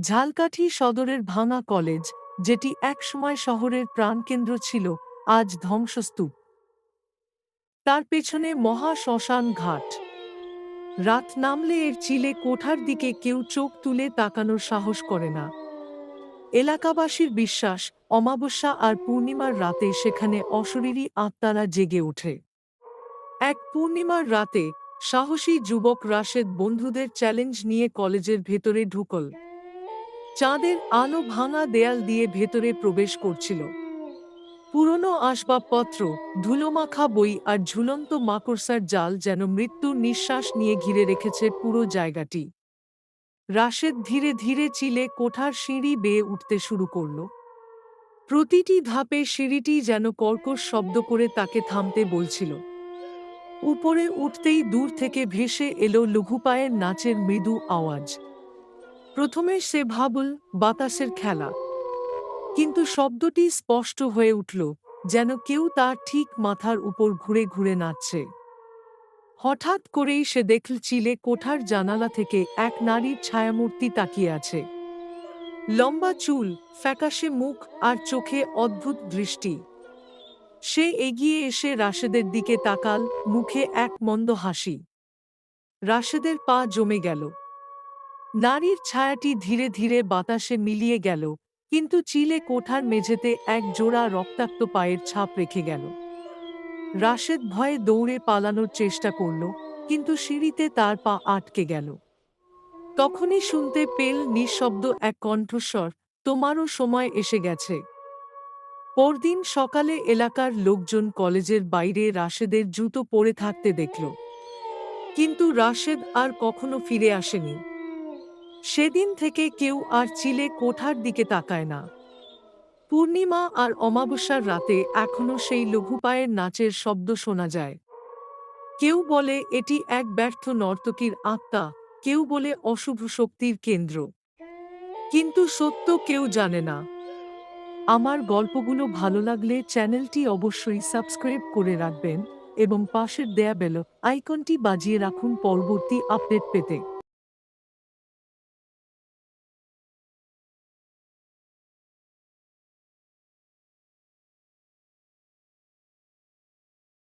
ঝালকাঠি সদরের ভাঙা কলেজ, যেটি একসময় শহরের প্রাণকেন্দ্র ছিল, আজ ধ্বংসস্তূপ। তার পেছনে মহা শ্মশান ঘাট। রাত নামলে এর চিলে কোঠার দিকে কেউ চোখ তুলে তাকানোর সাহস করে না। এলাকাবাসীর বিশ্বাস, অমাবস্যা আর পূর্ণিমার রাতে সেখানে অশরীরী আত্মারা জেগে ওঠে। এক পূর্ণিমার রাতে সাহসী যুবক রাশেদ বন্ধুদের চ্যালেঞ্জ নিয়ে কলেজের ভেতরে ঢুকল। চাঁদের আলো ভাঙা দেয়াল দিয়ে ভেতরে প্রবেশ করছিল। পুরনো আসবাবপত্র, ধুলোমাখা বই আর ঝুলন্ত মাকড়সার জাল যেন মৃত্যুর নিঃশ্বাস নিয়ে ঘিরে রেখেছে পুরো জায়গাটি। রাশেদ ধীরে ধীরে চিলে কোঠার সিঁড়ি বেয়ে উঠতে শুরু করল। প্রতিটি ধাপে সিঁড়িটি যেন কর্কশ শব্দ করে তাকে থামতে বলছিল। উপরে উঠতেই দূর থেকে ভেসে এলো লঘুপায়ের নাচের মৃদু আওয়াজ। প্রথমে সে ভাবল, বাতাসের খেলা। কিন্তু শব্দটি স্পষ্ট হয়ে উঠল, যেন কেউ তার ঠিক মাথার উপর ঘুরে ঘুরে নাচছে। হঠাৎ করেই সে দেখল চিলে কোঠার জানালা থেকে এক নারীর ছায়ামূর্তি তাকিয়ে আছে। লম্বা চুল, ফ্যাকাশে মুখ আর চোখে অদ্ভুত দৃষ্টি। সে এগিয়ে এসে রাশেদের দিকে তাকাল, মুখে এক মন্দ হাসি। রাশেদের পা জমে গেল। নারীর ছায়াটি ধীরে ধীরে বাতাসে মিলিয়ে গেল, কিন্তু চিলে কোঠার মেঝেতে এক জোড়া রক্তাক্ত পায়ের ছাপ রেখে গেল। রাশেদ ভয়ে দৌড়ে পালানোর চেষ্টা করল, কিন্তু সিঁড়িতে তার পা আটকে গেল। তখনই শুনতে পেল নিঃশব্দ এক কণ্ঠস্বর, তোমারও সময় এসে গেছে। পরদিন সকালে এলাকার লোকজন কলেজের বাইরে রাশেদের জুতো পরে থাকতে দেখল, কিন্তু রাশেদ আর কখনো ফিরে আসেনি। সেদিন থেকে কেউ আর চিলে কোঠার দিকে তাকায় না। পূর্ণিমা আর অমাবস্যার রাতে এখনও সেই লঘুপায়ের নাচের শব্দ শোনা যায়। কেউ বলে, এটি এক ব্যর্থ নর্তকীর আত্মা। কেউ বলে, অশুভ শক্তির কেন্দ্র। কিন্তু সত্য কেউ জানে না। আমার গল্পগুলো ভালো লাগলে চ্যানেলটি অবশ্যই সাবস্ক্রাইব করে রাখবেন এবং পাশের দেয়া বেল আইকনটি বাজিয়ে রাখুন পরবর্তী আপডেট পেতে।